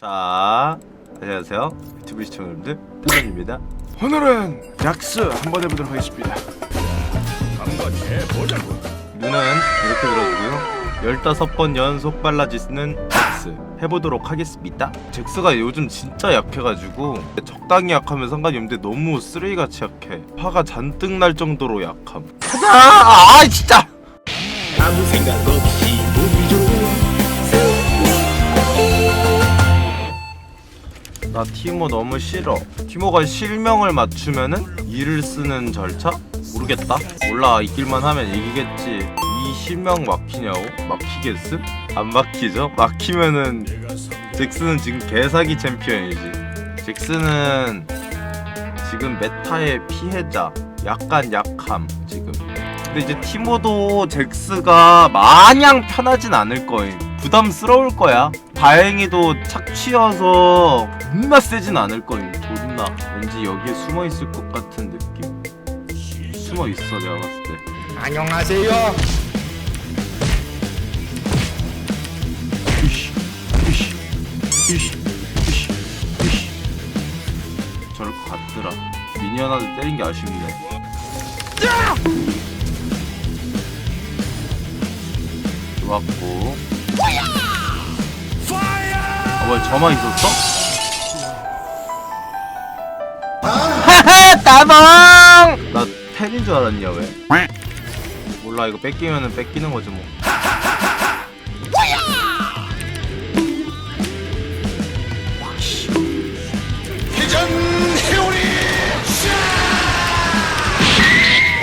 자, 안녕하세요. 유튜브 시청자분들, 태전입니다. 오늘은 약스 한번 해보도록 하겠습니다. 눈은 이렇게 들어주고요. 15번 연속 빨라지는 잭스 해보도록 하겠습니다. 잭스가 요즘 진짜 약해가지고 적당히 약하면 상관이 없는데 너무 쓰레기같이 약해. 화가 잔뜩 날 정도로 약함. 가자! 아, 진짜! 아무 생각 없 나 티모 너무 싫어. 티모가 실명을 맞추면은 이를 쓰는 절차? 모르겠다. 몰라 이길만 하면 이기겠지. 이 실명 막히냐고? 막히겠음? 안 막히죠? 막히면은 잭스는 지금 개사기 챔피언이지. 잭스는 지금 메타의 피해자. 약간 약함 지금. 근데 이제 티모도 잭스가 마냥 편하진 않을 거임. 부담스러울 거야. 다행히도 착취여서 존나 세진 않을 거임. 존나. 왠지 여기에 숨어 있을 것 같은 느낌. 숨어 있어 내가 봤을 때. 안녕하세요 이씨, 이씨, 이씨, 이씨, 이씨. 저럴 것 같더라. 미니언한테 때린 게 아쉽네. 좋았고. 아, 뭐야, 저만 있었어? 하하, 따봉! 나 팬인 줄 알았냐, 왜? 몰라, 이거 뺏기면은 뺏기는 거지, 뭐.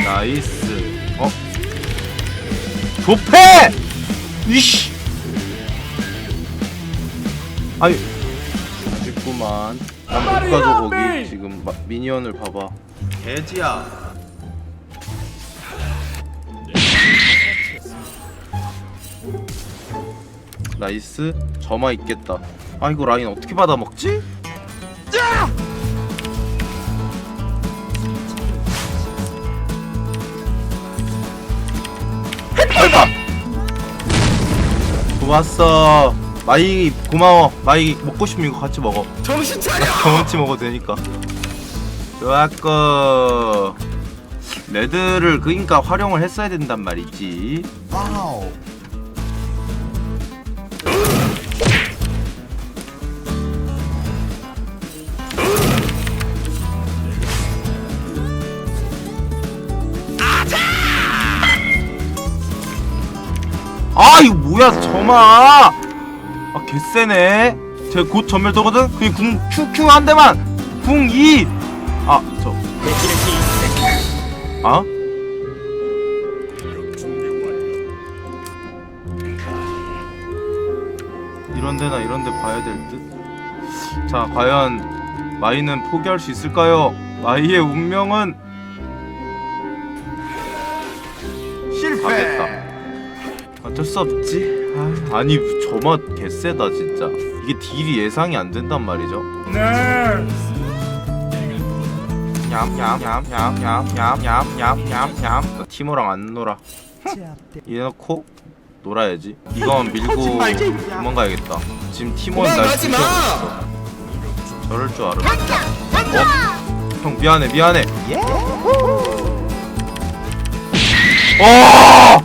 나이스. 어? 조패! 이씨! 아유. 아쉽구만. 난 못 가져, 거기. 지금 마, 미니언을 봐봐. 돼지야. 나이스. 점화 있겠다. 아, 이거 라인 어떻게 받아 먹지? 밟아! 고맙어. 마이 고마워. 마이 먹고 싶으면 이거 같이 먹어. 정신 차려 경험치 먹어도 되니까. 좋았고. 레드를 그니까 활용을 했어야 된단 말이지. 와우 아 이거 뭐야 점아. 아 개쎄네. 쟤곧 전멸 떠거든. 그냥 궁 QQ 한 대만. 궁 2. 아 저. 아? 이런 데나 이런 데 봐야 될 듯. 자, 과연 마이는 포기할 수 있을까요? 마이의 운명은 실패했다. 어쩔 수 없지. 아, 아니, 저맛 개쎄다 진짜. 이게 딜이 예상이 안 된단 말이죠. 냠냠냠냠냠냠냠냠냠 나 티모랑 안 놀아. 이래놓고 놀아야지. 이건 밀고 도망가야겠다. 지금 티모는 날 마! 지켜줬어. 저럴 줄 알아 어? 형 미안해 미안해. 어!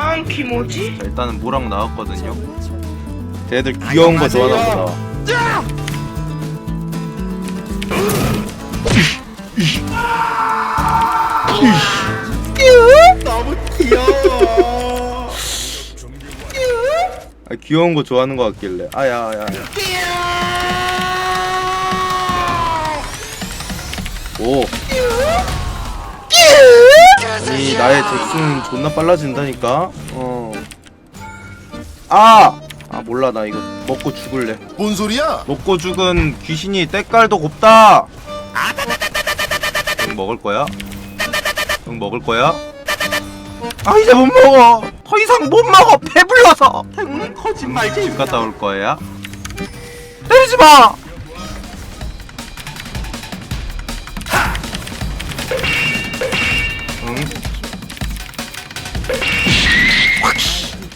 아, 키모지? 자, 일단은 모랑 나왔거든요. 쟤들 귀여운 거 좋아하나 보다. 너무 귀여워. 아, 귀여운 거 좋아하는 거 같길래. 아야 아야. 아야. 오 아니 나의 잭슨 존나 빨라진다니까 어. 아! 아아 몰라 나 이거 먹고 죽을래 뭔 소리야? 먹고 죽은 귀신이 때깔도 곱다 응 먹을 거야? 응 먹을 거야? 아 이제 못 먹어 더 이상 못 먹어 배불러서 응 거짓말쟁이 집 갔다 올 거야? 때리지 마!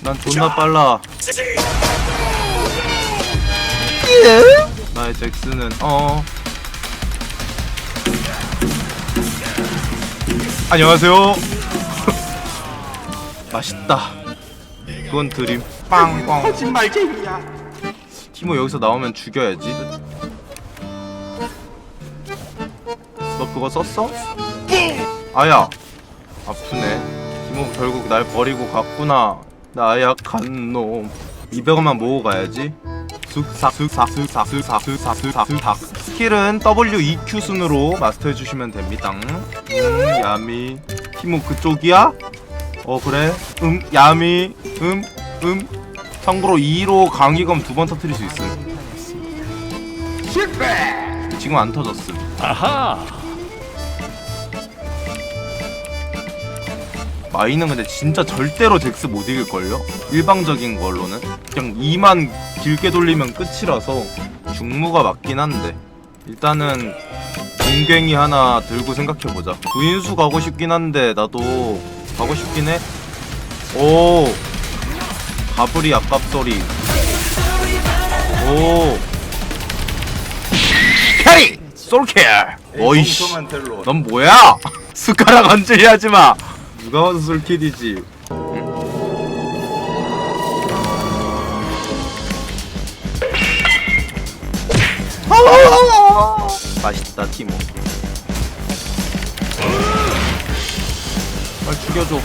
난 존나 빨라. 나의 잭스는 어. 안녕하세요. 맛있다. 그건 드림. 빵빵. 거짓말쟁이야 티모 여기서 나오면 죽여야지. 너 그거 썼어? 아야. 아프네. 티모 결국 날 버리고 갔구나 나약한 놈 200원만 모으고 가야지 슥삭슥삭슥삭슥삭슥삭슥삭 스킬은 W, EQ 순으로 마스터해 주시면 됩니다. 음, 야미. 티모 그쪽이야? 어 그래? 음, 야미. 음, 음. 참고로 2로 강의검 두 번 터뜨릴 수 있음. 실패. 지금 안 터졌음. 아하 마이는 근데 진짜 절대로 잭스 못 이길걸요? 일방적인 걸로는 그냥 2만 길게 돌리면 끝이라서 중무가 맞긴 한데. 일단은 공갱이 하나 들고 생각해보자. 구인수 가고 싶긴 한데 나도 가고 싶긴 해. 오! 가브리 앞갑소리. 오! 캐리! 솔킬! 어이씨. 넌 뭐야? 숟가락 얹으려 하지마 누가 와서 솔킬이지 맛있다 티모 빨리 죽여줘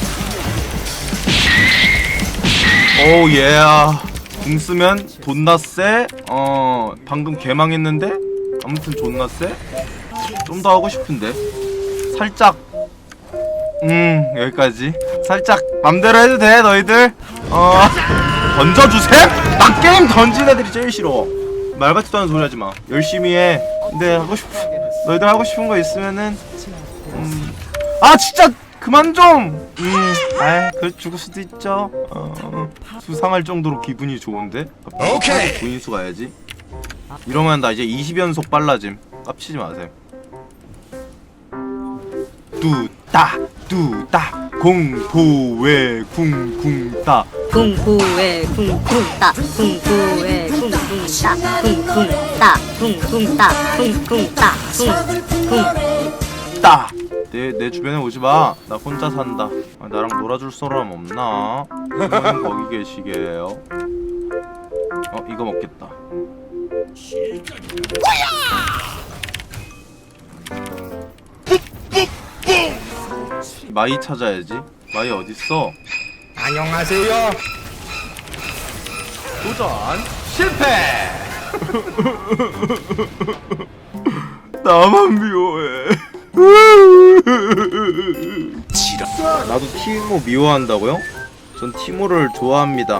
오우 예야 궁 쓰면 존나 쎄? 어 방금 개망했는데? 아무튼 존나 쎄? 좀더 하고 싶은데 살짝 음 여기까지. 살짝 맘대로 해도 돼 너희들. 어. 던져주셈? 나 게임 던진 애들이 제일 싫어. 말 같지도 않은 소리 하지 마. 열심히 해. 근데 하고 싶 너희들 하고 싶은 거 있으면은 음. 아 진짜 그만 좀! 음, 아이 그 죽을 수도 있죠. 어, 수상할 정도로 기분이 좋은데? 오케이. 구인수 가야지. 이러면 나 이제 20연속 빨라짐. 깝치지 마셈. 뚜따 뚜따 공포의 쿵쿵따 쿵쿵에 쿵쿵따 쿵쿵에 쿵쿵따 쿵쿵따 쿵쿵따 쿵쿵따 쿵쿵 따! 내, 내 주변에 오지 마. 나 혼자 산다. 아, 나랑 놀아줄 사람 없나? 부모님 거기 계시게요. 어, 이거 먹겠다. 마이 찾아야지. 마이 어딨어? 안녕하세요. 도전 실패! 나만 미워해. 나도 티모 미워한다고요? 전 티모를 좋아합니다.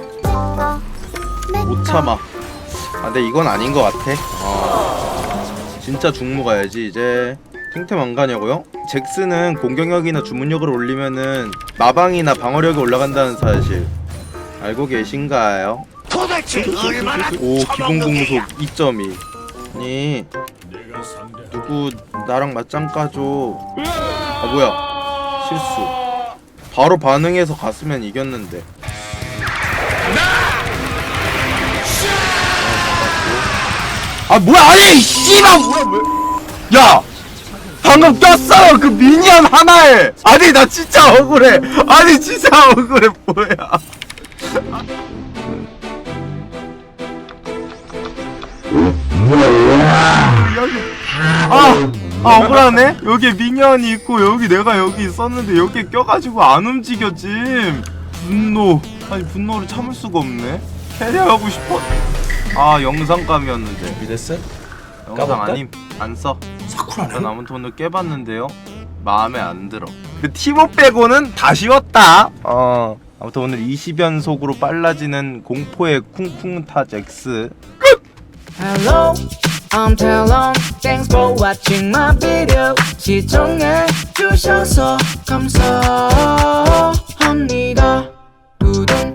못 참아. 아, 근데 이건 아닌 것 같아. 어. 진짜 중무 가야지 이제. 탱템 안 가냐고요? 잭스는 공격력이나 주문력을 올리면은 마방이나 방어력이 올라간다는 사실 알고 계신가요? 도대체 얼마나 오 기본 공속 2.2 아니 누구 나랑 맞짱 까줘. 아 뭐야? 실수. 바로 반응해서 갔으면 이겼는데. 아 뭐야? 아니 씨발! 뭐야 왜? 야 방금 꼈어요 그 미니언 하나에 아니 나 진짜 억울해 아니 진짜 억울해 뭐야 아, 아 억울하네. 여기에 미니언이 있고 여기 내가 여기 있었는데 여기에 껴가지고 안 움직여짐. 분노. 아니 분노를 참을 수가 없네. 캐리하고 싶어. 아 영상감이었는데. 준비됐어? 영상 까먹었대? 아님 안 써. 사쿠라네? 남은 돈을 깨봤는데요. 마음에 안 들어. 그 티모 빼고는 다 쉬웠다. 어. 아무튼 오늘 20연속으로 빨라지는 공포의 쿵쿵타 잭스. Hello, I'm Talon. Thanks for watching my video. 시청해 주셔서 감사합니다. 구독